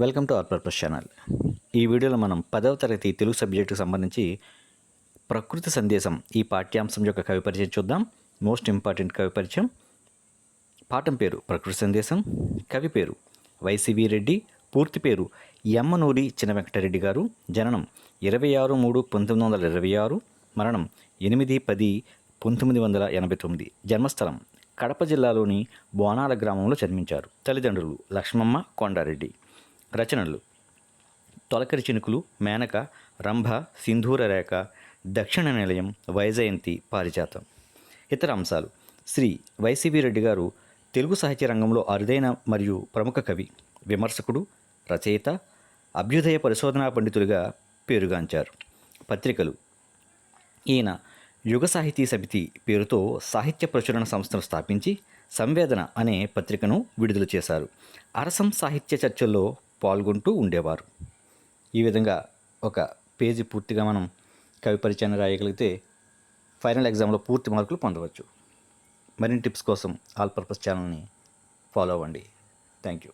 Welcome to our purpose channel. ఈ వీడియోలో మనం పదవ తరగతి తెలుగు సబ్జెక్టుకు సంబంధించి ప్రకృతి సందేశం ఈ పాఠ్యాంశం యొక్క కవి పరిచయం చూద్దాం. మోస్ట్ ఇంపార్టెంట్ కవి పరిచయం. పాఠం పేరు ప్రకృతి సందేశం కవి పేరు వైసివి రెడ్డి పూర్తి పేరు యమ్మనూరి చిన్న వెంకటరెడ్డి గారు. జననం ఇరవై ఆరు మూడు పంతొమ్మిది వందల ఇరవై ఆరు మరణం ఎనిమిది పది పంతొమ్మిది వందల ఎనభై తొమ్మిది. జన్మస్థలం కడప జిల్లాలోని బోనాల గ్రామంలో జన్మించారు. తల్లిదండ్రులు లక్ష్మమ్మ కొండారెడ్డి. రచనలు. తొలకరి చినుకులు మేనక రంభ సింధూర రేఖ దక్షిణ నిలయం వైజయంతి పారిజాతం. ఇతర అంశాలు. శ్రీ వైసీవి రెడ్డి గారు తెలుగు సాహిత్య రంగంలో అరుదైన మరియు ప్రముఖ కవి విమర్శకుడు రచయిత అభ్యుదయ పరిశోధనా పండితులుగా పేరుగాంచారు. పత్రికలు. ఈయన యుగ సాహితీ సమితి పేరుతో సాహిత్య ప్రచురణ సంస్థను స్థాపించి సంవేదన అనే పత్రికను విడుదల చేశారు. అరసం సాహిత్య చర్చల్లో పాల్గొంటూ ఉండేవారు. ఈ విధంగా ఒక పేజీ పూర్తిగా మనం కవి పరిచయాన్ని రాయగలిగితే ఫైనల్ ఎగ్జామ్లో పూర్తి మార్కులు పొందవచ్చు. మరిన్ని టిప్స్ కోసం ఆల్ పర్పస్ ఛానల్ని ఫాలో అవ్వండి. Thank you